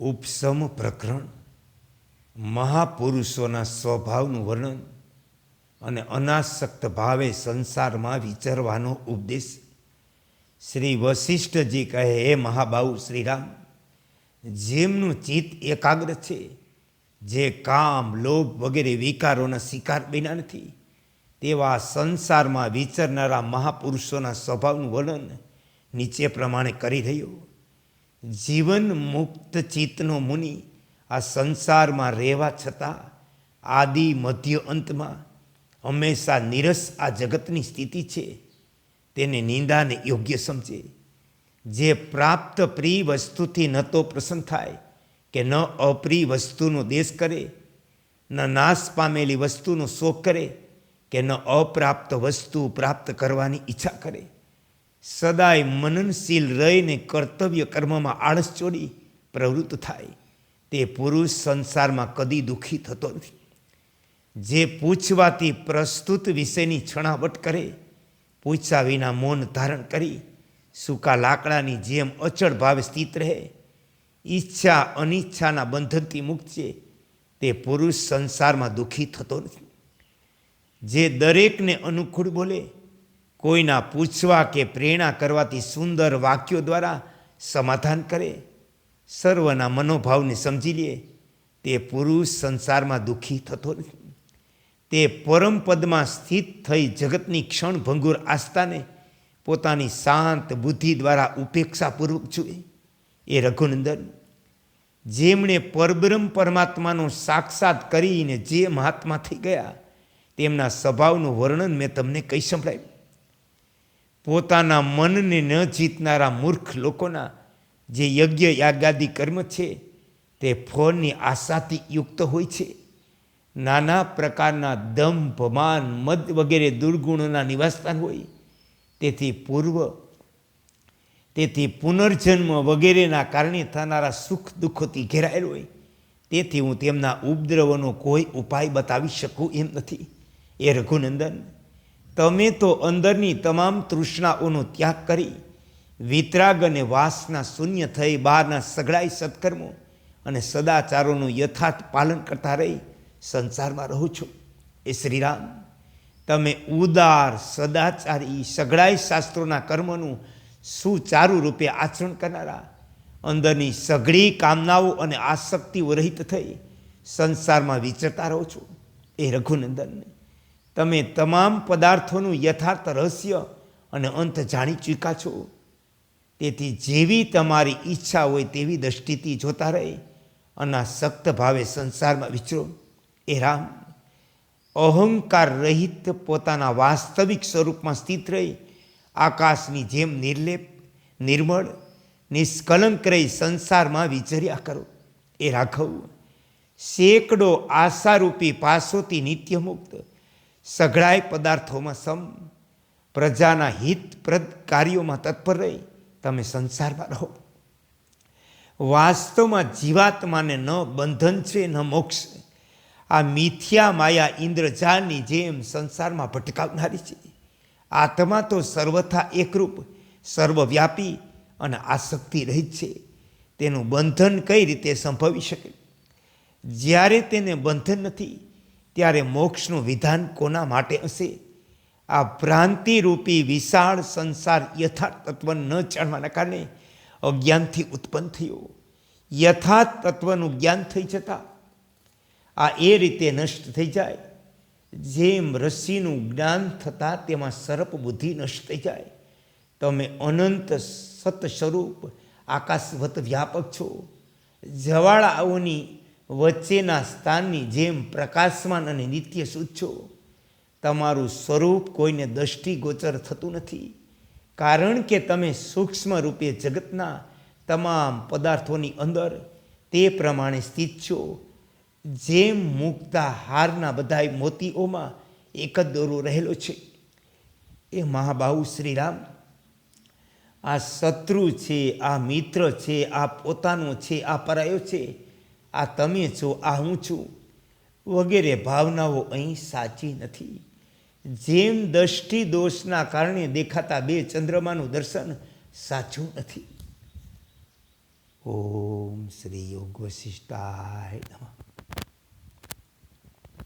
ઉપસમ પ્રકરણ. મહાપુરુષોના સ્વભાવનું વર્ણન અને અનાસક્ત ભાવે સંસારમાં વિચારવાનો ઉપદેશ. શ્રી વશિષ્ઠજી કહે, હે મહાબાહુ શ્રીરામ, જેમનું ચિત્ત એકાગ્ર છે, જે કામ, લોભ વગેરે વિકારોના શિકાર બન્યા નથી, તેવા સંસારમાં વિચરનારા મહાપુરુષોના સ્વભાવનું વર્ણન નીચે પ્રમાણે કરી રહ્યો. જીવન મુક્ત ચિત્તનો મુનિ આ સંસારમાં રહેવા છતાં આદિ મધ્ય અંતમાં હંમેશા નિરસ આ જગતની સ્થિતિ છે. તેને નિંદાને યોગ્ય સમજે. જે પ્રાપ્ત પ્રિય વસ્તુથી ન તો પ્રસન્ન થાય કે ન અપ્રિય વસ્તુનો દેશ કરે, ન નાશ પામેલી વસ્તુનો શોખ કરે કે ન અપ્રાપ્ત વસ્તુ પ્રાપ્ત કરવાની ઈચ્છા કરે. સદાય મનનશીલ રહીને કર્તવ્ય કર્મમાં આળસ ચોડી પ્રવૃત્ત થાય. તે પુરુષ સંસારમાં કદી દુઃખી થતો નથી. જે પૂછવાથી પ્રસ્તુત વિષયની છણાવટ કરે, પૂછ્યા વિના મૌન ધારણ કરી, સૂકા લાકડાની જેમ અચળ ભાવે સ્થિત રહે, ઈચ્છા અનિચ્છાના બંધનથી મુક્ત છે, તે પુરુષ સંસારમાં દુઃખી થતો નથી. જે દરેકને અનુકૂળ બોલે કોઈના પૂછવા કે પ્રેરણા કરવાથી સુંદર વાક્યો દ્વારા સમાધાન કરે, સર્વના મનોભાવને સમજી લે, તે પુરુષ સંસારમાં દુઃખી થતો નથી. તે પરમ પદમાં સ્થિત થઈ જગતની ક્ષણભંગુર આસ્થાને પોતાની શાંત બુદ્ધિ દ્વારા ઉપેક્ષાપૂર્વક જુએ. એ રઘુનંદન, જેમણે પરબ્રહ્મ પરમાત્માનો સાક્ષાત કરીને જે મહાત્મા થઈ ગયા, તેમના સ્વભાવનું વર્ણન મેં તમને કહી સંભળાવ્યું. પોતાના મનને ન જીતનારા મૂર્ખ લોકોના જે યજ્ઞ યાગાદી કર્મ છે, તે ફળની આશાથી યુક્ત હોય છે. નાના પ્રકારના દંભ માન મદ વગેરે દુર્ગુણોના નિવાસસ્થાન હોય. તેથી પૂર્વ, તેથી પુનર્જન્મ વગેરેના કારણે થનારા સુખ દુઃખોથી ઘેરાયેલ હોય. તેથી હું તેમના ઉપદ્રવનો કોઈ ઉપાય બતાવી શકું એમ નથી. એ રઘુનંદન તમે તો અંદરની તમામ તૃષ્ણાઓનો ત્યાગ કરી, વિતરાગ અને વાસના શૂન્ય થઈ બહારના સઘળાઈ સત્કર્મો અને સદાચારોનું યથાર્થ પાલન કરતા રહી, સંસારમાં રહો છો. એ શ્રીરામ, તમે ઉદાર, સદાચારી સઘળાઈ શાસ્ત્રોના કર્મનું સુચારુ રૂપે આચરણ કરનારા, અંદરની સઘળી કામનાઓ અને આસક્તિઓ રહિત થઈ, સંસારમાં વિચરતા રહો છો. એ રઘુનંદન તમે તમામ પદાર્થોનું યથાર્થ રહસ્ય અને અંત જાણી ચૂક્યા છો. તેથી જેવી તમારી ઈચ્છા હોય તેવી દ્રષ્ટિથી જોતા રહે અનાસક્ત ભાવે સંસારમાં વિચરો. એ રામ. અહંકાર રહિત પોતાના વાસ્તવિક સ્વરૂપમાં સ્થિત રહી, આકાશની જેમ નિર્લેપ, નિર્મળ, નિષ્કલંક રહી સંસારમાં વિચર્યા કરો. એ રાઘવ. સેંકડો આશારૂપી પાસોથી નિત્ય મુક્ત સઘળાય પદાર્થોમાં સમ, પ્રજાના હિતપ્રદ કાર્યોમાં તત્પર રહી. તમે સંસારમાં રહો. વાસ્તવમાં જીવાત્માને ન બંધન છે, ન મોક્ષ આ મિથ્યા માયા ઇન્દ્રજાની જેમ સંસારમાં ભટકાવનારી છે. આત્મા તો સર્વથા એકરૂપ, સર્વવ્યાપી અને આસક્તિ રહિત છે. તેનું બંધન કઈ રીતે સંભવી શકે? જ્યારે તેને બંધન નથી ત્યારે મોક્ષનું વિધાન કોના માટે હશે? આ ભ્રાંતિરૂપી વિશાળ સંસાર યથાર્થ તત્વ ન જાણવાના કારણે અજ્ઞાનથી ઉત્પન્ન થયો. યથાર્થ તત્વનું જ્ઞાન થઈ જતાં આ એ રીતે નષ્ટ થઈ જાય. જેમ રસીનું જ્ઞાન થતાં તેમાં સર્પ બુદ્ધિ નષ્ટ થઈ જાય. તમે અનંત સત સ્વરૂપ આકાશવત વ્યાપક છો. જવાળાઓની વચ્ચેના સ્થાનની જેમ પ્રકાશમાન અને નિત્ય શુદ્ધ છો. તમારું સ્વરૂપ કોઈને દૃષ્ટિગોચર થતું નથી. કારણ કે તમે સૂક્ષ્મ રૂપે જગતના તમામ પદાર્થોની અંદર તે પ્રમાણે સ્થિત છો. જેમ મુક્તા હારના બધાય મોતીઓમાં એક જ દોરો રહેલો છે. એ મહાબાહુ શ્રીરામ, આ શત્રુ છે, આ મિત્ર છે, આ પોતાનો છે, આ પરાયો છે આ તમે છો, આ હું છું. વગેરે ભાવનાઓ અહીં સાચી નથી. જેમ દ્રષ્ટિ દોષના કારણે દેખાતા બે ચંદ્રમાનું દર્શન સાચું નથી. ઓમ શ્રી યોગ વશિષ્ઠાય નમઃ.